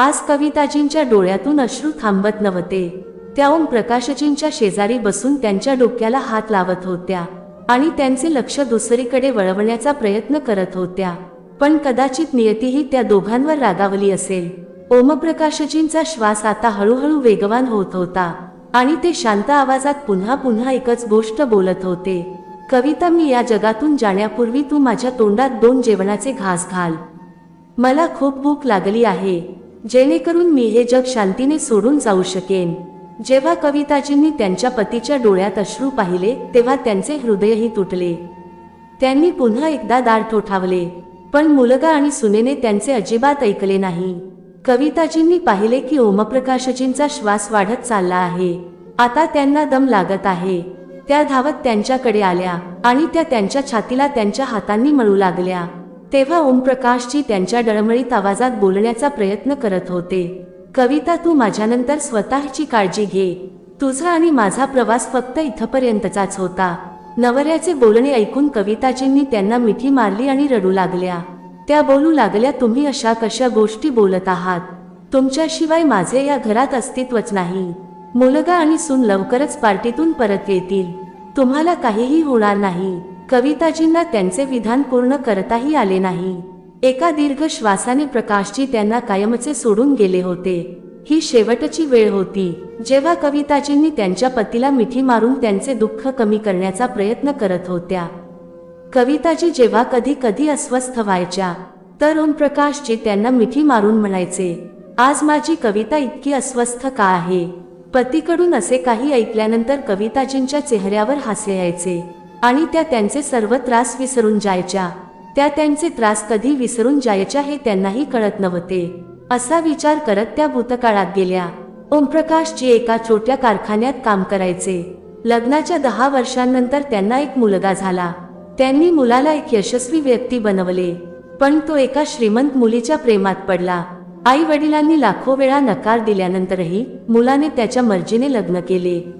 आज कविताजींच्या डोळ्यातून अश्रू थांबत नव्हते. त्या ओम प्रकाशजींच्या शेजारी बसून त्यांच्या डोक्याला हात लावत होत्या आणि त्यांचे लक्ष दुसरीकडे वळवण्याचा प्रयत्न करत होत्या. पण कदाचित नियतीही त्या दोघांवर रागावली असेल. ओमप्रकाशजींचा श्वास आता हळूहळू वेगवान होत होता आणि ते शांत आवाजात पुन्हा पुन्हा एकच गोष्ट बोलत होते. कविता मी या जगातून जाण्यापूर्वी तू माझ्या तोंडात दोन जेवणाचे घास घाल. मला खूप भूक लागली आहे. जेणेकरून मी हे जग शांतीने सोडून जाऊ शकेन. जेव्हा कविताजींनी त्यांच्या पतीच्या डोळ्यात अश्रू पाहिले तेव्हा त्यांचे हृदयही तुटले. त्यांनी पुन्हा एकदा दार ठोठावले पण मुलगा आणि सुनेने त्यांचे अजिबात ऐकले नाही. कविताजींनी पाहिले की ओमप्रकाशजींचा श्वास वाढत चालला आहे. आता त्यांना दम लागत आहे. त्या धावत त्यांच्याकडे आल्या आणि त्या त्यांच्या छातीला त्यांच्या हातांनी मळू लागल्या. तेव्हा ओमप्रकाशजी त्यांच्या डळमळीत आवाजात बोलण्याचा प्रयत्न करत होते. कविता तू माझ्यानंतर स्वतःची काळजी घे. तुझा आणि माझा प्रवास फक्त इथपर्यंतचाच होता. नवऱ्याचे बोलणे ऐकून कविताजींनी त्यांना मिठी मारली आणि रडू लागल्या. त्या बोलू लागल्या तुम्ही अशा कशा गोष्टी बोलत आहात? तुमच्याशिवाय माझे या घरात अस्तित्वच नाही. मुलगा आणि सून लवकरच पार्टीतून परत येतील. तुम्हाला काहीही होणार नाही. कविताजींना त्यांचे विधान पूर्ण करताही आले नाही. एका दीर्घ श्वासाने प्रकाशजी त्यांना कायमचे सोडून गेले होते. ही शेवटची वेळ होती. जेव्हा कविताजींनी त्यांच्या पतीला मिठी मारून त्यांचे दुःख कमी करण्याचा प्रयत्न करत होत्या. कविताजी जेव्हा कधी कधी अस्वस्थ व्हायच्या. तर ओमप्रकाशजी त्यांना मिठी मारून म्हणायचे आज माझी कविता इतकी अस्वस्थ का आहे? पतीकडून असे काही ऐकल्यानंतर कविताजींच्या चेहऱ्यावर हास्य यायचे. आणि त्या त्यांचे सर्व त्रास विसरून जायच्या. त्या त्यांचे त्रास कधी विसरून जायच्या हे त्यांनाही कळत नव्हते. असा विचार करत त्या भूतकाळात गेल्या. ओमप्रकाशजी एका छोट्या कारखान्यात काम करायचे. लग्नाच्या दहा वर्षांनंतर त्यांना एक मुलगा झाला. त्यांनी मुलाला एक यशस्वी व्यक्ती बनवले. पण तो एका श्रीमंत मुलीच्या प्रेमात पडला. आई वडिलांनी लाखो वेळा नकार दिल्यानंतरही मुलाने त्याच्या मर्जीने लग्न केले.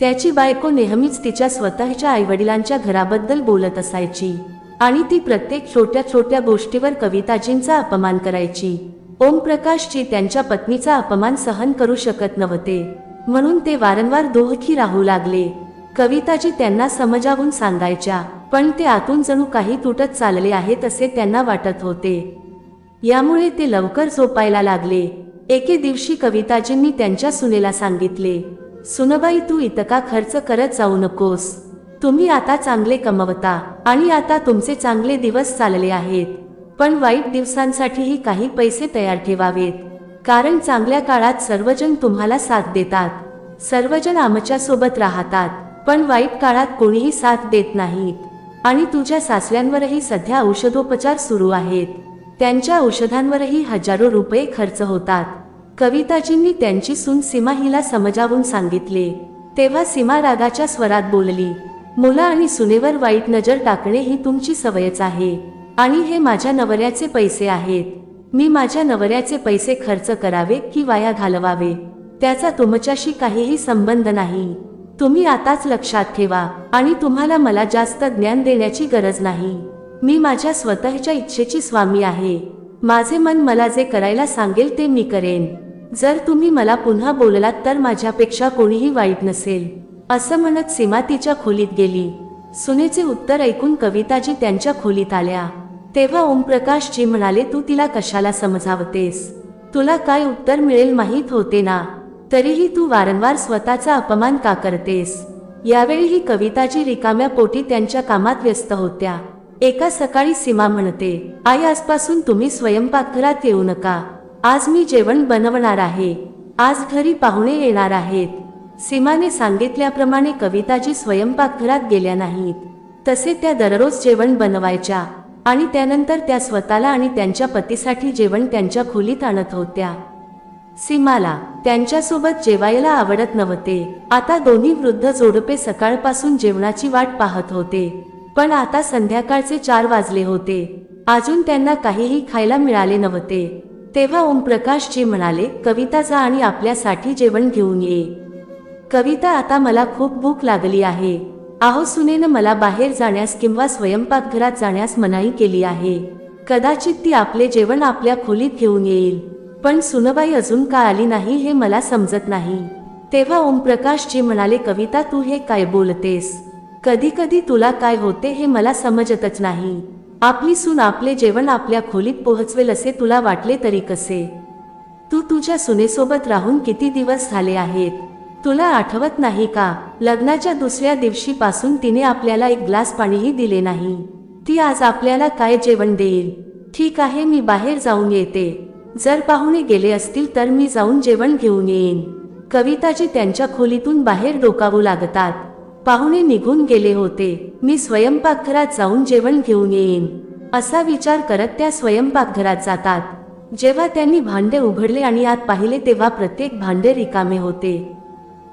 त्याची बायको नेहमीच तिच्या स्वतःच्या आईवडिलांच्या घराबद्दल बोलत असायची आणि ती प्रत्येक छोट्या छोट्या गोष्टीवर कविताजींचा अपमान करायची. ओमप्रकाशजी त्यांच्या पत्नीचा अपमान सहन करू शकत नव्हते. म्हणून ते वारंवार दोहखी राहू लागले. कविताजी त्यांना समजावून सांगायच्या पण ते आतून जणू काही तुटत चालले आहेत असे त्यांना वाटत होते. यामुळे ते लवकर झोपायला लागले. एके दिवशी कविताजींनी त्यांच्या सुनेला सांगितले सुनबाई तू इतका खर्च करत जाऊ नकोस. तुम्ही आता चांगले कमवता आणि आता तुमचे चांगले दिवस चालले आहेत. पण वाईट दिवसांसाठीही काही पैसे तयार ठेवावेत. कारण चांगल्या काळात सर्वजण तुम्हाला साथ देतात. सर्वजण आमच्यासोबत राहतात. पण वाईट काळात कोणीही साथ देत नाहीत. आणि तुझ्या सासऱ्यांवरही सध्या औषधोपचार सुरू आहेत. त्यांच्या औषधांवरही हजारो रुपये खर्च होतात. कविताजींनी त्यांची सून सीमा हिला समजावून सांगितले. तेव्हा सीमा रागाच्या स्वरात बोलली मुला आणि सुनेवर वाईट नजर टाकणे ही तुमची सवयच आहे. आणि हे माझ्या नवऱ्याचे पैसे आहेत. मी माझ्या नवऱ्याचे पैसे खर्च करावे की वाया घालवावे? त्याचा तुमच्याशी काहीही संबंध नाही. तुम्ही आताच लक्षात ठेवा आणि तुम्हाला मला जास्त ज्ञान देण्याची गरज नाही. मी माझ्या स्वतःच्या इच्छेची स्वामी आहे. माझे मन मला जे करायला सांगेल ते मी करेन. जर तुम्ही मला पुन्हा बोललात तर माझ्यापेक्षा कोणीही वाईट नसेल. असं म्हणत सीमा तिच्या खोलीत गेली. सुनेचे उत्तर ऐकून कविताजी त्यांच्या खोलीत आल्या. तेव्हा ओमप्रकाशजी म्हणाले तू तिला कशाला समजावतेस? तुला काय उत्तर मिळेल माहीत होते ना? तरीही तू वारंवार स्वतःचा अपमान का करतेस? यावेळीही कविताजी रिकाम्या पोटी त्यांच्या कामात व्यस्त होत्या. एका सकाळी सीमा म्हणते आई आजपासून तुम्ही स्वयंपाकघरात येऊ नका. आज मी जेवण बनवणार आहे. आज घरी पाहुणे येणार आहेत. सीमाने सांगितल्याप्रमाणे कविताजी स्वयंपाकघरात गेल्या नाहीत. तसे त्या दररोज जेवण बनवायच्या आणि त्यानंतर त्या स्वतःला आणि त्यांच्या पतीसाठी जेवण त्यांच्या खोलीत आणत होत्या. सीमाला त्यांच्यासोबत जेवायला आवडत नव्हते. आता दोन्ही वृद्ध जोडपे सकाळपासून जेवणाची वाट पाहत होते. पण आता संध्याकाळचे चार वाजले होते. अजून त्यांना काहीही खायला मिळाले नव्हते. तेव्हा ओमप्रकाशजी म्हणाले कविता जा आणि आपल्यासाठी जेवण घेऊन ये. कविता आता मला खूप भूक लागली आहे. आहो सुनेनं मला बाहेर जाण्यास किंवा स्वयंपाकघरात जाण्यास मनाई केली आहे. कदाचित ती आपले जेवण आपल्या खोलीत घेऊन येईल. पण सुनबाई अजून का आली नाही हे मला समजत नाही. तेव्हा ओमप्रकाशजी म्हणाले कविता तू हे काय बोलतेस? कधी कधी तुला काय होते हे मला समजतच नाही. आपली सून आपले जेवण आपल्या खोलीत पोहोचवेल असे तुला वाटले तरी कसे? तू तुझ्या सुनेसोबत राहून किती दिवस झाले आहेत? तुला आठवत नाही का? लग्नाच्या दुसऱ्या दिवशीपासून तिने आपल्याला एक ग्लास पाणीही दिले नाही. ती आज आपल्याला काय जेवण देईल? ठीक आहे मी बाहेर जाऊन येते. जर पाहुणे गेले असतील तर मी जाऊन जेवण घेऊन येईन. कविताजी त्यांच्या खोलीतून बाहेर डोकावू लागतात. पाहुणे निघून गेले होते. मी स्वयंपाकघरात जाऊन जेवण घेऊन येईन. असा विचार करत त्या स्वयंपाकघरात जातात. जेव्हा त्यांनी भांडे उघडले आणि आत पाहिले तेव्हा प्रत्येक भांडे रिकामे होते.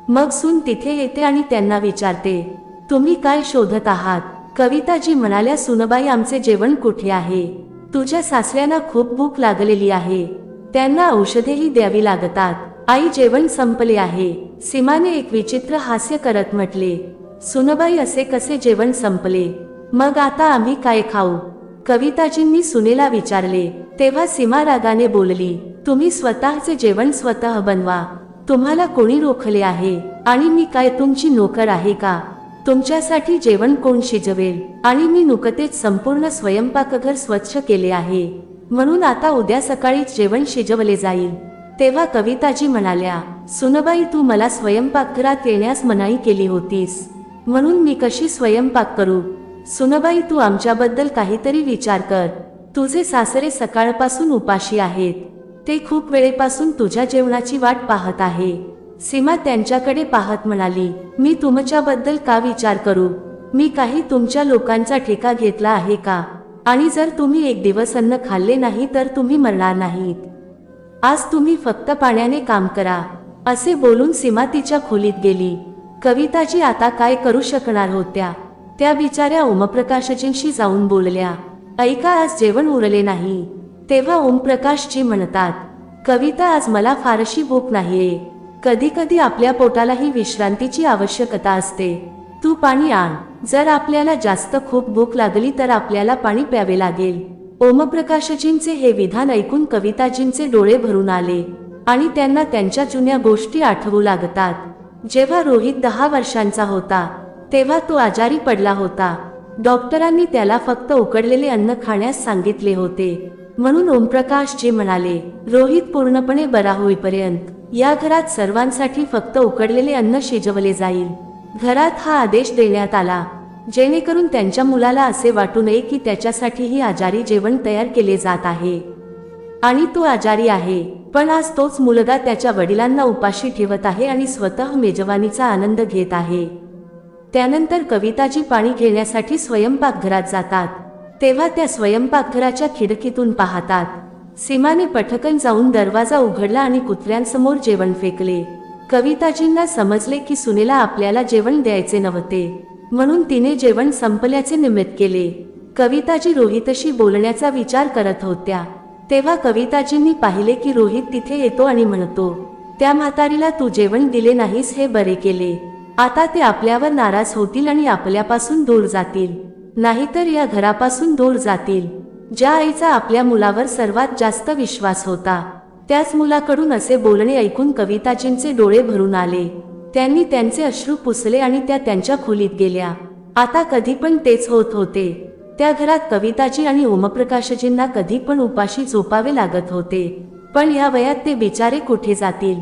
मग सून तिथे येते आणि त्यांना विचारते तुम्ही काय शोधत आहात? कविताजी म्हणाल्या सुनबाई आमचे जेवण कुठे आहे? तुझ्या सासऱ्यांना खूप भूक लागलेली आहे. त्यांना औषधेही द्यावी लागतात. आई जेवण संपले आहे. सीमाने एक विचित्र हास्य करत म्हटले सुनबाई असे कसे जेवण संपले? मग आता आम्ही काय खाऊ? कविताजींनी सुनेला विचारले तेव्हा सीमा रागाने बोलली तुम्ही स्वतःचे जेवण स्वतः बनवा. तुम्हाला कोणी रोखले आहे? आणि मी काय तुमची नोकर आहे का? तुमच्यासाठी जेवण कोण शिजवेल? आणि मी नुकतेच संपूर्ण स्वयंपाकघर स्वच्छ केले आहे. म्हणून आता उद्या सकाळीच जेवण शिजवले जाईल. तेव्हा कविताजी म्हणाल्या सुनबाई तू मला स्वयंपाकघरात येण्यास मनाई केली होतीस. म्हणून मी कशी स्वयंपाक करू? सुनबाई तू आमच्याबद्दल काहीतरी विचार कर. तुझे सासरे सकाळपासून उपाशी आहेत. ते खूप वेळेपासून तुझ्या जेवणाची वाट पाहत आहे. सीमा त्यांच्याकडे पाहत म्हणाली मी तुमच्याबद्दल का विचार करू? मी काही तुमच्या लोकांचा ठेका घेतला आहे का? आणि जर तुम्ही एक दिवस अन्न खाल्ले नाही तर तुम्ही मरणार नाहीत. आज तुम्ही फक्त पाण्याने काम करा. असे बोलून सीमा तिच्या खोलीत गेली. कविताजी आता काय करू शकणार होत्या? त्या बिचाऱ्या ओमप्रकाशजींशी जाऊन बोलल्या ऐका आज जेवण उरले नाही. तेव्हा ओमप्रकाशजी म्हणतात कविता आज मला फारशी भूक नाहीये. कधी कधी आपल्या पोटालाही विश्रांतीची आवश्यकता असते. तू पाणी आण. जर आपल्याला जास्त खूप भूक लागली तर आपल्याला पाणी प्यावे लागेल. ओमप्रकाशजींचे हे विधान ऐकून कविताजींचे डोळे भरून आले आणि त्यांना त्यांच्या जुन्या गोष्टी आठवू लागतात. जेव्हा रोहित दहा वर्षांचा होता तेव्हा तो आजारी पडला होता. डॉक्टरांनी त्याला फक्त उकडलेले अन्न खाण्यास सांगितले होते. म्हणून ओमप्रकाशजी म्हणाले रोहित पूर्णपणे बरा होईपर्यंत या घरात सर्वांसाठी फक्त उकडलेले अन्न शिजवले जाईल. घरात हा आदेश देण्यात आला. जेणेकरून त्यांच्या मुलाला असे वाटू नये की त्याच्यासाठीही आजारी जेवण तयार केले जात आहे. आणि तो आजारी आहे. पण आज तोच मुलगा त्याच्या वडिलांना उपाशी ठेवत आहे आणि स्वतः मेजवानीचा आनंद घेत आहे. त्यानंतर कविताजी पाणी घेण्यासाठी स्वयंपाकघरात जातात. तेव्हा त्या स्वयंपाकघराच्या खिडकीतून पाहतात. सीमाने पटकन जाऊन दरवाजा उघडला आणि कुत्र्यांसमोर जेवण फेकले. कविताजींना समजले की सुनेला आपल्याला जेवण द्यायचे नव्हते. म्हणून तिने जेवण संपल्याचे निमित्त केले. कविताजी रोहितशी बोलण्याचा विचार करत होत्या. तेव्हा कविताजींनी पाहिले की रोहित तिथे येतो आणि म्हणतो त्या म्हातारीला तू जेवण दिले नाहीस हे बरे केले. आता ते आपल्यावर नाराज होतील आणि आपल्यापासून दूर जातील. नाहीतर या घरापासून दूर जातील. ज्या आईचा आपल्या मुलावर सर्वात जास्त विश्वास होता त्याच मुलाकडून असे बोलणे ऐकून कविताजींचे डोळे भरून आले. त्यांनी त्यांचे अश्रू पुसले आणि त्या त्यांच्या खोलीत गेल्या. आता कधी पण तेच होत होते. त्या घरात कविताजी आणि ओमप्रकाशजींना कधी पण उपाशी झोपावे लागत होते. पण या वयात ते बिचारे कुठे जातील?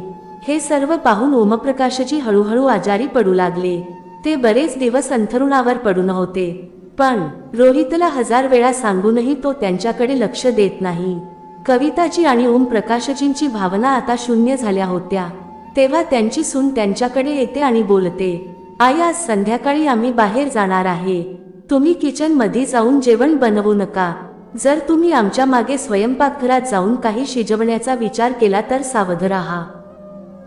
हे सर्व पाहून ओमप्रकाशजी हळूहळू आजारी पडू लागले. ते बरेच दिवस अंथरुणावर पडून होते पण रोहितला हजार वेळा सांगूनही तो त्यांच्याकडे लक्ष देत नाही. कविताजी आणि ओमप्रकाशजींची भावना आता शून्य झाल्या होत्या. तेव्हा त्यांची सून त्यांच्याकडे येते आणि बोलते आई आज संध्याकाळी आम्ही बाहेर जाणार आहे. तुम्ही किचनमध्ये जाऊन जेवण बनवू नका. जर तुम्ही आमच्या मागे स्वयंपाकघरात जाऊन काही शिजवण्याचा विचार केला तर सावध राहा.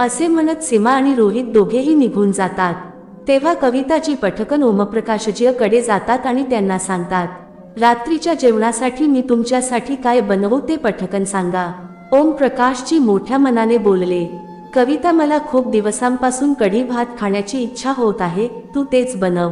असे म्हणत सीमा आणि रोहित दोघेही निघून जातात. तेव्हा कविताची पठकन ओमप्रकाशजीकडे जातात आणि त्यांना सांगतात रात्रीच्या जेवणासाठी मी तुमच्यासाठी काय बनवू ते पठकन सांगा. ओम प्रकाशजी मोठ्या मनाने बोलले कविता मला खूप दिवसांपासून कढी भात खाण्याची इच्छा होत आहे तू तेच बनव.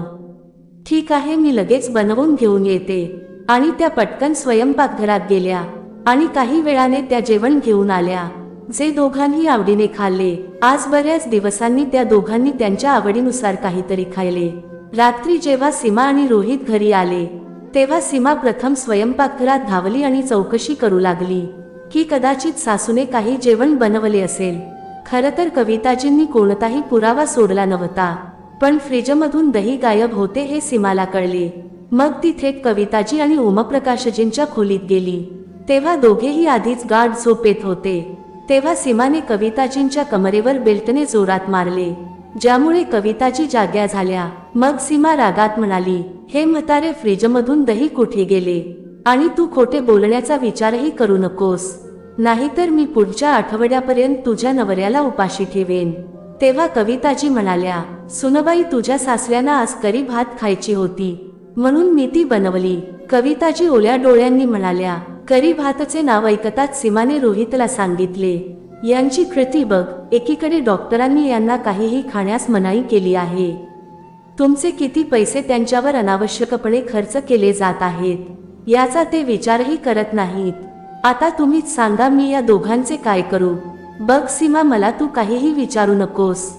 ठीक आहे मी लगेच बनवून घेऊन येते. आणि त्या पटकन स्वयंपाकघरात गेल्या. आणि काही वेळाने त्या जेवण घेऊन आल्या. जे दोघांनी आवडीने खाल्ले आज बऱ्याच दिवसांनी त्या दोघांनी त्यांच्या आवडीनुसार काहीतरी खायले. रात्री जेव्हा सीमा आणि रोहित घरी आले तेव्हा सीमा प्रथम स्वयंपाकघरात धावली आणि चौकशी करू लागली की कदाचित सासूने काही जेवण बनवले असेल. खरं तर कविताजींनी कोणताही पुरावा सोडला नव्हता. पण फ्रीजमधून दही गायब होते हे सीमाला कळले. मग ती थेट कविताजी आणि उमप्रकाशजींच्या खोलीत गेली. तेव्हा दोघेही आधीच गाढ झोपेत होते. तेव्हा सीमाने कविताजींच्या कमरेवर बेल्टने जोरात मारले. ज्यामुळे कविताजी जाग्या झाल्या. मग सीमा रागात म्हणाली हे म्हातारे फ्रीजमधून दही कुठे गेले? आणि तू खोटे बोलण्याचा विचारही करू नकोस. नाहीतर मी पुढच्या आठवड्यापर्यंत तुझ्या नवऱ्याला उपाशी ठेवेन. तेव्हा कविताजी म्हणाल्या सुनबाई तुझ्या सासऱ्यांना आज करी भात खायची होती. म्हणून मी ती बनवली. कविताजी ओल्या डोळ्यांनी म्हणाल्या करी भातचे नाव ऐकताच सीमाने रोहितला सांगितले. यांची कृती बघ एकीकडे डॉक्टरांनी यांना काहीही खाण्यास मनाई केली आहे. तुमचे किती पैसे त्यांच्यावर अनावश्यकपणे खर्च केले जात आहेत. याचा ते विचारही करत नाहीत. आता तुम्हीच सांगा मी या दोघांचे काय करू. बघ सीमा मला तू काहीही विचारू नकोस.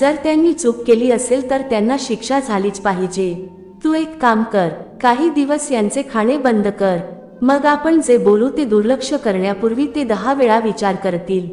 जर त्यांनी चूक केली असेल तर त्यांना शिक्षा झालीच पाहिजे. तू एक काम कर काही दिवस यांचे खाणे बंद कर. मग आपण जे बोलू ते दुर्लक्ष करण्यापूर्वी ते दहा वेळा विचार करतील.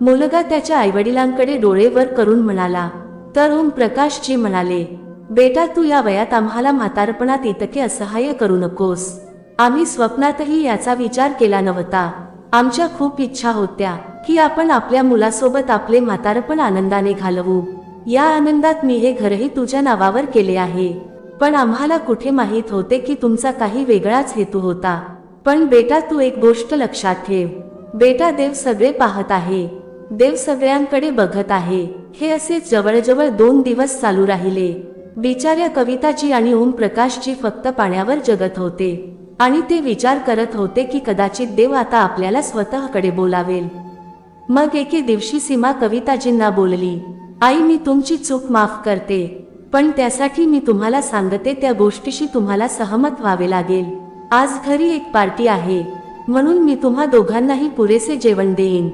मुलगा त्याच्या आईवडिलांकडे डोळे वर करून म्हणाला तर ओम प्रकाशजी म्हणाले बेटा तू या वयात आम्हाला म्हातारपणात इतके असहाय्य करू नकोस. आम्ही स्वप्नातही याचा विचार केला नव्हता. आमच्या खूप इच्छा होत्या. की आपण आपल्या मुलासोबत आपले म्हातारपण आनंदाने घालवू. या आनंदात मी हे घरही तुझ्या नावावर केले आहे. पण आम्हाला कुठे माहीत होते की तुमचा काही वेगळाच हेतू होता. पण बेटा तू एक गोष्ट लक्षात ठेव. बेटा देव सगळे पाहत आहे. देव सगळ्यांकडे बघत आहे. हे असे जवळजवळ दोन दिवस चालू राहिले. बिचाऱ्या कविताजी आणि ओम प्रकाशजी फक्त पाण्यावर जगत होते. आणि ते विचार करत होते की कदाचित देव आता आपल्याला स्वतःकडे बोलावेल. मग एके दिवशी सीमा कविताजींना बोलली आई मी तुमची चूक माफ करते पण त्यासाठी मी तुम्हाला सांगते त्या गोष्टीशी तुम्हाला सहमत व्हावे लागेल. आज घरी एक पार्टी आहे म्हणून मी तुम्हा दोघांनाही पुरेसे जेवण देईन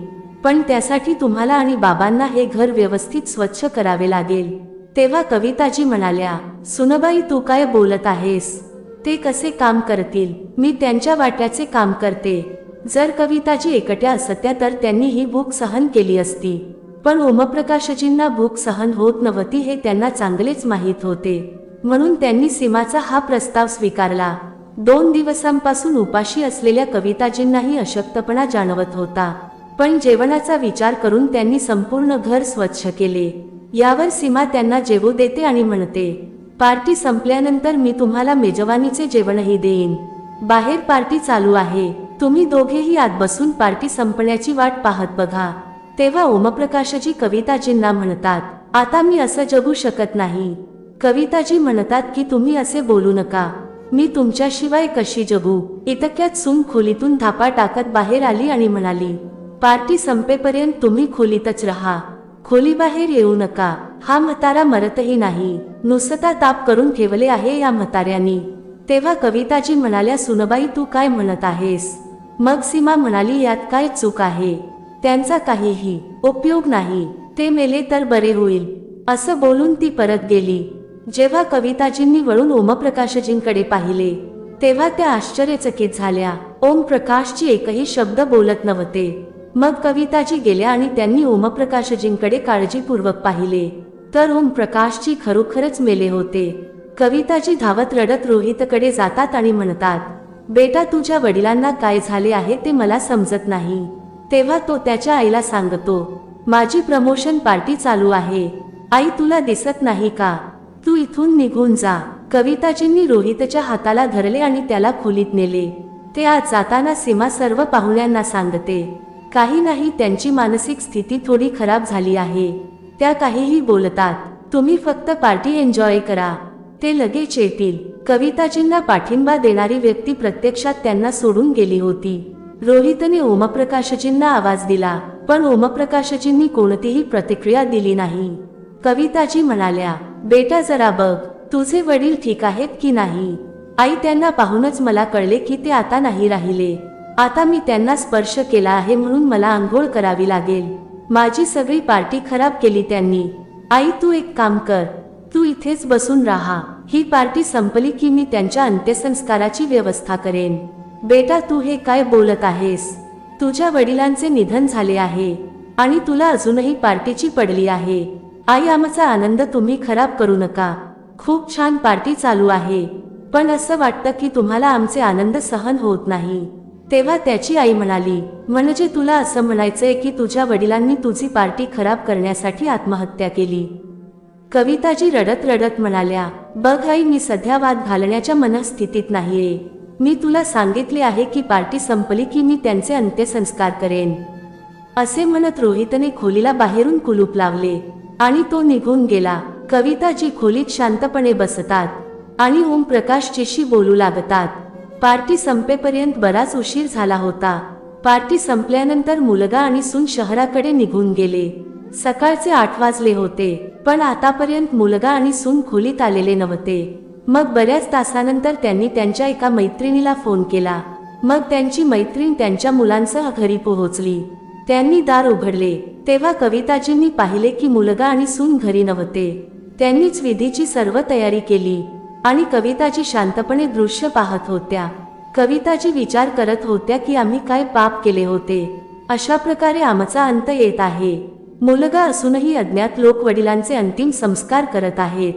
पण त्यासाठी तुम्हाला आणि बाबांना हे घर व्यवस्थित स्वच्छ करावे लागेल. तेव्हा कविताजी म्हणाल्या सुनबाई तू काय बोलत आहेस? ते कसे काम करतील? मी त्यांच्या वाट्याचे काम करते. जर कविताजी एकट्या असत्या तर त्यांनी ही भूक सहन केली असती. पण ओमप्रकाशजींना भूक सहन होत नव्हती हे त्यांना चांगलेच माहीत होते. म्हणून त्यांनी सीमाचा हा प्रस्ताव स्वीकारला. दोन दिवसांपासून उपाशी असलेल्या कविताजींनाही अशक्तपणा जाणवत होता. पण जेवणाचा विचार करून त्यांनी संपूर्ण घर स्वच्छ केले. यावर सीमा त्यांना जेवू देते आणि म्हणते पार्टी संपल्यानंतर मी तुम्हाला मेजवानीचे जेवणही देईन. बाहेर पार्टी चालू आहे. तुम्ही दोघेही आत बसून पार्टी संपण्याची वाट पाहत बघा. तेव्हा ओमप्रकाशजी कविताजींना म्हणतात आता मी असं जगू शकत नाही. कविताजी म्हणतात की तुम्ही असे बोलू नका. मी तुमच्याशिवाय कशी जगू? इतक्यात सून खोलीतून धापा टाकत बाहेर आली आणि म्हणाली पार्टी संपेपर्यंत तुम्ही खोलीतच राहा. खोलीबाहेर येऊ नका. हा म्हातारा मरतही नाही. नुसता ताप करून ठेवले आहे या म्हाताऱ्यानी. तेव्हा कविताजी म्हणाल्या सुनबाई तू काय म्हणत आहेस? मग सीमा म्हणाली यात काय चूक आहे? त्यांचा काहीही उपयोग नाही. ते मेले तर बरे होईल. असं बोलून ती परत गेली. जेव्हा कविताजींनी वळून ओमप्रकाशजींकडे पाहिले तेव्हा त्या आश्चर्यचकित झाल्या. ओम प्रकाशजी एकही शब्द बोलत नव्हते. मग कविताजी गेल्या आणि त्यांनी ओमप्रकाशजींकडे काळजीपूर्वक पाहिले. तर ओम प्रकाशजी खरोखरच मेले होते. कविताजी धावत रडत रोहितकडे जातात आणि म्हणतात बेटा तुझ्या वडिलांना काय झाले आहे ते मला समजत नाही. तेव्हा तो त्याच्या आईला सांगतो माझी प्रमोशन पार्टी चालू आहे. आई तुला दिसत नाही का? तू इथून निघून जा. कविताजींनी रोहितच्या हाताला धरले आणि त्याला खोलीत नेले. ते आज जाताना सीमा सर्व पाहुण्यांना सांगते. काही नाही त्यांची मानसिक स्थिती थोडी खराब झाली आहे. त्या काहीही बोलतात. तुम्ही फक्त पार्टी एन्जॉय करा. ते लगेच येतील. कविताजींना पाठिंबा देणारी व्यक्ती प्रत्यक्षात त्यांना सोडून गेली होती. रोहितने ओमप्रकाशजींना आवाज दिला पण ओमप्रकाशजींनी कोणतीही प्रतिक्रिया दिली नाही. कविताजी म्हणाल्या बेटा जरा बघ तुझे वडील ठीक आहेत की नाही? आई त्यांना पाहूनच मला कळले की ते आता नाही राहिले. आता मी त्यांना स्पर्श केला आहे म्हणून मला आंघोळ करावी लागेल. माझी सगळी पार्टी खराब केली त्यांनी. आई तू एक काम कर तू इथेच बसून राहा. ही पार्टी संपली की मी त्यांच्या अंत्यसंस्काराची व्यवस्था करेन. बेटा तू हे काय बोलत आहेस? तुझ्या वडिलांचे निधन झाले आहे आणि तुला अजूनही पार्टीची पडली आहे. आई आमचा आनंद तुम्ही खराब करू नका. खूप छान पार्टी चालू आहे. पण असं वाटतं की तुम्हाला आमचे आनंद सहन होत नाही. तेव्हा त्याची आई म्हणाली म्हणजे तुला असं म्हणायचंय की तुझ्या वडिलांनी तुझी पार्टी खराब करण्यासाठी आत्महत्या केली. कविताजी रडत रडत म्हणाल्या बघ आई मी सध्या वाद घालण्याच्या मनस्थितीत नाहीये. मी तुला सांगितले आहे की पार्टी संपली की मी त्यांचे अंत्यसंस्कार करेन. असे म्हणत रोहितने खोलीला बाहेरून कुलूप लावले आणि तो निघून गेला. कविताजी खोलीत शांतपणे बसतात आणि ओमप्रकाशजीशी बोलू लागतात. पार्टी संपेपर्यंत बराच उशीर झाला होता. पार्टी संपल्यानंतर मुलगा आणि सून शहराकडे निघून गेले. सकाळचे आठ वाजले होते पण आतापर्यंत मुलगा आणि सून खोलीत आलेले नव्हते. मग बऱ्याच तासानंतर त्यांनी त्यांच्या एका मैत्रिणीला फोन केला. मग त्यांची मैत्रीण त्यांच्या मुलांसह घरी पोहोचली. त्यांनी दार उघडले. तेव्हा कविताजींनी पाहिले की मुलगा आणि सून घरी नव्हते. त्यांनीच विधीची सर्व तयारी केली आणि कविताजी शांतपणे दृश्य पाहत होत्या. कविताजी विचार करत होत्या की आम्ही काय पाप केले होते. अशा प्रकारे आमचा अंत येत आहे. मुलगा असूनही अज्ञात लोक वडिलांचे अंतिम संस्कार करत आहेत.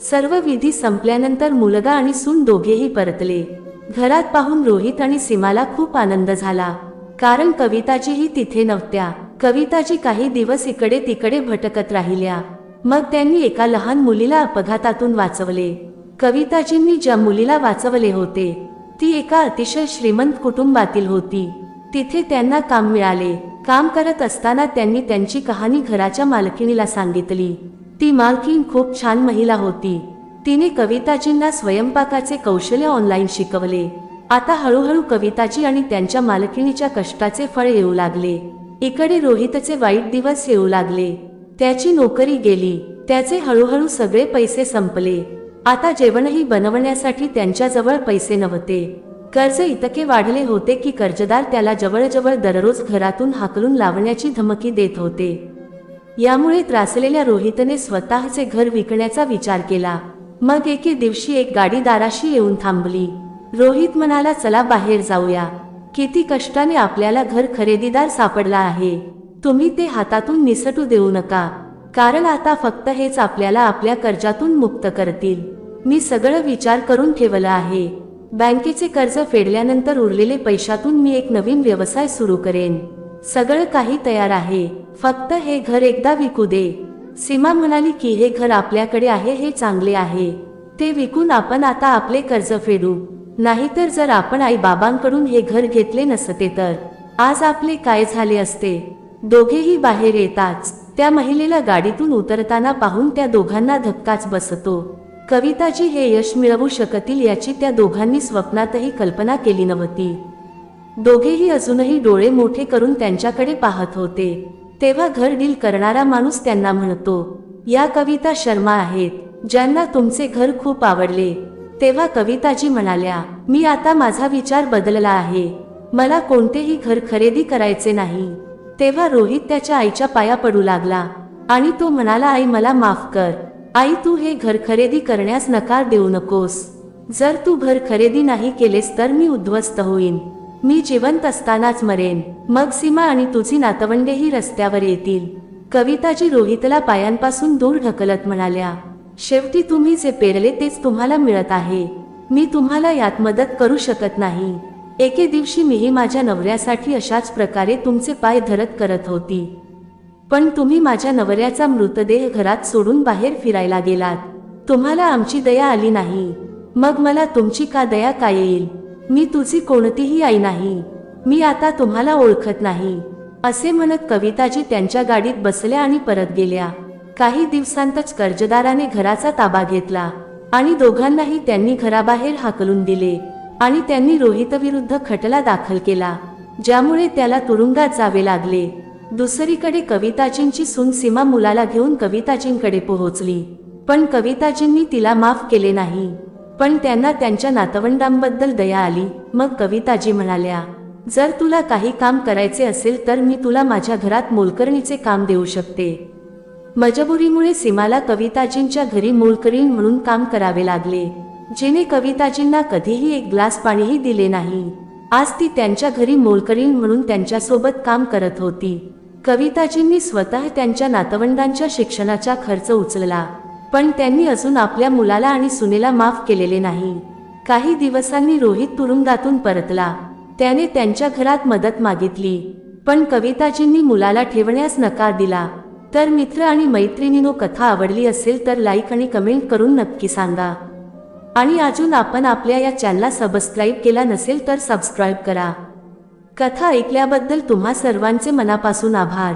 सर्व विधी संपल्यानंतर मुलगा आणि सून दोघेही परतले. घरात पाहून रोहित आणि सीमाला खूप आनंद झाला. कारण कविताजीही तिथे नव्हत्या. कविताजी काही दिवस इकडे तिकडे भटकत राहिल्या. मग त्यांनी एका लहान मुलीला अपघातातून वाचवले. कविताजींनी ज्या मुलीला वाचवले होते ती एका अतिशय श्रीमंत कुटुंबातील होती. तिथे त्यांना काम मिळाले. काम करत असताना त्यांनी त्यांची कहाणी घराच्या मालकिणीला सांगितली. ती मालकीण खूप छान महिला होती. तिने कविताजींना स्वयंपाकाचे कौशल्य ऑनलाईन शिकवले. आता हळूहळू कविताजी आणि त्यांच्या मालकिणीच्या कष्टाचे फळ येऊ लागले. इकडे रोहितचे वाईट दिवस येऊ लागले. त्याची नोकरी गेली. त्याचे हळूहळू सगळे पैसे संपले. आता जेवणही बनवण्यासाठी त्यांच्याजवळ पैसे नव्हते. कर्ज इतके वाढले होते की कर्जदार त्याला जवळजवळ दररोज घरातून हाकलून लावण्याची धमकी देत होते. यामुळे त्रासलेल्या रोहितने स्वतःचे घर विकण्याचा विचार केला. मग एके दिवशी एक गाडी दाराशी येऊन थांबली. रोहित म्हणाला चला बाहेर जाऊया. किती कष्टाने आपल्याला घर खरेदीदार सापडला आहे. तुम्ही ते हातातून निसटू देऊ नका. कारण आता फक्त हेच आपल्याला आपल्या कर्जातून मुक्त करतील. मी सगळं विचार करून ठेवलं आहे. बँकेचे कर्ज फेडल्यानंतर उरलेले पैशातून मी एक नवीन व्यवसाय सुरू करेन. सगळं काही तयार आहे. फक्त हे घर एकदा विकू दे. सीमा म्हणाली की हे घर आपल्याकडे आहे हे चांगले आहे. ते विकून आपण आता आपले कर्ज फेडू. नाहीतर जर आपण आई बाबांकडून हे घर घेतले नसते तर. आज आपले काय झाले असते? दोघेही बाहेर येताच. त्या महिलेला गाडीतून उतरताना पाहून त्या दोघांना धक्काच बसतो. कविताजी हे यश मिळवू शकतील याची त्या दोघांनी स्वप्नातही कल्पना केली नव्हती. दोघेही अजूनही डोळे मोठे करून त्यांच्याकडे पाहत होते. तेव्हा घर डील करणारा माणूस त्यांना म्हणतो या कविता शर्मा आहेत ज्यांना तुमचे घर खूप आवडले. तेव्हा कविताजी म्हणाल्या मी आता माझा विचार बदलला आहे. मला कोणतेही घर खरेदी करायचे नाही. तेव्हा रोहित त्याच्या आईच्या पाया पडू लागला आणि तो म्हणाला आई मला माफ कर. आई तू हे घर खरेदी करण्यास नकार देऊ नकोस. जर तू घर खरेदी नाही केलेस तर मी उद्ध्वस्त होईन. मी जिवंत असतानाच मरेन. मग सीमा आणि तुझी नातवंडेही रस्त्यावर येतील. कविताजी रोहितला पायांपासून दूर ढकलत म्हणाल्या शेवटी तुम्ही जे पेरले तेच तुम्हाला मिळत आहे. मी तुम्हाला यात मदत करू शकत नाही. एके दिवशी मीही माझ्या नवऱ्यासाठी अशाच प्रकारे तुमचे पाय धरत करत होती. पण तुम्ही माझ्या नवऱ्याचा मृतदेह घरात सोडून बाहेर फिरायला गेलात. तुम्हाला आमची दया आली नाही. मग मला तुमची का दया काय येईल? मी तुझी कोणतीही आई नाही. मी आता तुम्हाला ओळखत नाही. असे म्हणत कविताजी त्यांच्या गाडीत बसल्या आणि परत गेल्या. काही दिवसांतच कर्जदाराने घराचा ताबा घेतला आणि दोघांनाही त्यांनी घराबाहेर हाकलून दिले आणि त्यांनी रोहितविरुद्ध खटला दाखल केला ज्यामुळे त्याला तुरुंगात जावे लागले. दुसरीकडे कविताजींची सून सीमा मुलाला घेऊन कविताजींकडे पोहोचली. पण कविताजींनी तिला माफ केले नाही. पण त्यांना त्यांच्या नातवंडांबद्दल दया आली. मग कविताजी म्हणाल्या जर तुला काही काम करायचे असेल तर मी तुला माझ्या घरात मोलकरणीचे काम देऊ शकते. मजबुरीमुळे सीमाला कविताजींच्या घरी मोलकरीण म्हणून काम करावे लागले. जिने कविताजींना कधीही एक ग्लास पाणीही दिले नाही. आज ती त्यांच्या घरी मोलकरीण म्हणून त्यांच्यासोबत काम करत होती. कविताजींनी स्वतः त्यांच्या नातवंडांच्या शिक्षणाचा खर्च उचलला. पण त्यांनी अजून आपल्या मुलाला आणि सुनेला माफ केलेले नाही. काही दिवसांनी रोहित तुरुंगातून परतला. त्याने त्यांच्या घरात मदत मागितली. पण कविताजींनी मुलाला ठेवण्यास नकार दिला. तर मित्र आणि मैत्रिणीनो कथा आवडली असेल तर लाईक आणि कमेंट करून नक्की सांगा. आणि अजून आपण आपल्या या चॅनलला सबस्क्राईब केला नसेल तर सबस्क्राईब करा. कथा ऐकल्याबद्दल तुम्हा सर्वांचे मनापासून आभार.